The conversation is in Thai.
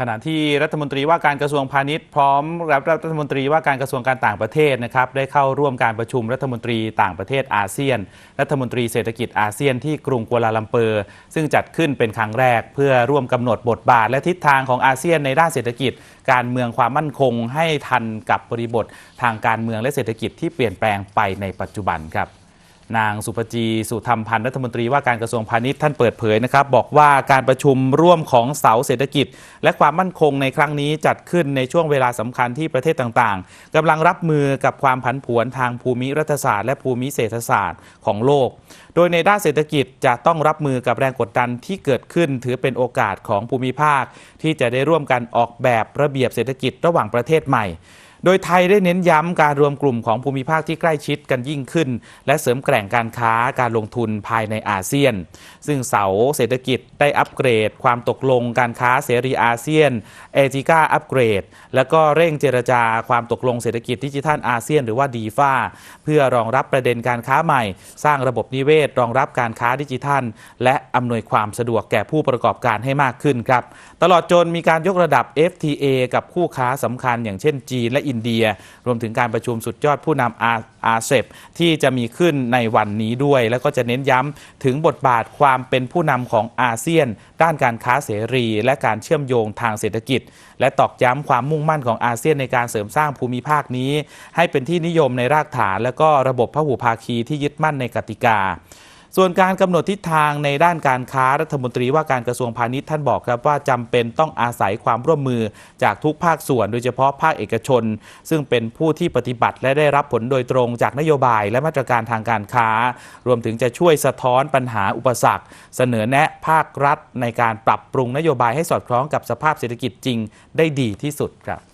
ขณะที่รัฐมนตรีว่าการกระทรวงพาณิชย์พร้อมรับรัฐมนตรีว่าการกระทรวงการต่างประเทศนะครับได้เข้าร่วมการประชุมรัฐมนตรีต่างประเทศอาเซียน รัฐมนตรีเศรษฐกิจอาเซียนที่กรุงกัวลาลัมเปอร์ ซึ่งจัดขึ้นเป็นครั้งแรก เพื่อร่วมกำหนดบทบาทและทิศทางของอาเซียนในด้านเศรษฐกิจ การเมืองความมั่นคงให้ทันกับบริบททางการเมืองและเศรษฐกิจที่เปลี่ยนแปลงไปในปัจจุบันครับ นางสุภจีสุธรรมพันธ์รัฐมนตรีว่าการกระทรวงพาณิชย์ท่านเปิดเผยนะครับ บอกว่าการประชุมร่วมของเสาเศรษฐกิจ และความมั่นคงในครั้งนี้จัดขึ้นในช่วงเวลาสำคัญที่ประเทศต่างๆกำลังรับมือกับความผันผวนทางภูมิรัฐศาสตร์และภูมิเศรษฐศาสตร์ของโลก โดยในด้านเศรษฐกิจจะต้องรับมือกับแรงกดดันที่เกิดขึ้น ถือเป็นโอกาสของภูมิภาค ที่จะได้ร่วมกันออกแบบระเบียบเศรษฐกิจระหว่างประเทศใหม่ โดยไทยได้เน้นย้ำการรวมกลุ่มของภูมิภาคที่ใกล้ชิดกันยิ่งขึ้น และเสริมแกร่งการค้าการลงทุนภายในอาเซียน ซึ่งเสาเศรษฐกิจได้อัปเกรด ความตกลงการค้าเสรีอาเซียนเอจิก้าอัปเกรด แล้วก็เร่งเจรจาความตกลงเศรษฐกิจดิจิทัลอาเซียน หรือว่าดีฟาเพื่อรองรับประเด็นการค้าใหม่ สร้างระบบนิเวศ รองรับการค้าดิจิทัล และอำนวยความสะดวกแก่ผู้ประกอบการให้มากขึ้นครับ ตลอดจนมีการยกระดับ FTA กับคู่ค้าสำคัญอย่างเช่นจีนและอินเดีย รวมถึงการประชุมสุดยอดผู้นำอาอาเซบที่จะมีขึ้นในวันนี้ด้วย แล้วก็จะเน้นย้ำถึงบทบาทความเป็นผู้นำของอาเซียน ด้านการค้าเสรี และการเชื่อมโยงทางเศรษฐกิจ และตอกย้ำความมุ่งมั่นของอาเซียนในการเสริมสร้างภูมิภาคนี้ ให้เป็นที่นิยมในรากฐาน และก็ระบบพหุภาคีที่ยึดมั่นในกติกา ส่วนการกำหนดทิศทางในด้านการค้ารัฐมนตรีว่าการกระทรวงพาณิชย์ท่านบอกครับว่าจำเป็นต้องอาศัยความร่วมมือจากทุกภาคส่วน โดยเฉพาะภาคเอกชน ซึ่งเป็นผู้ที่ปฏิบัติและได้รับผลโดยตรงจากนโยบายและมาตรการทางการค้า รวมถึงจะช่วยสะท้อนปัญหาอุปสรรค เสนอแนะภาครัฐในการปรับปรุงนโยบายให้สอดคล้องกับสภาพเศรษฐกิจจริงได้ดีที่สุดครับ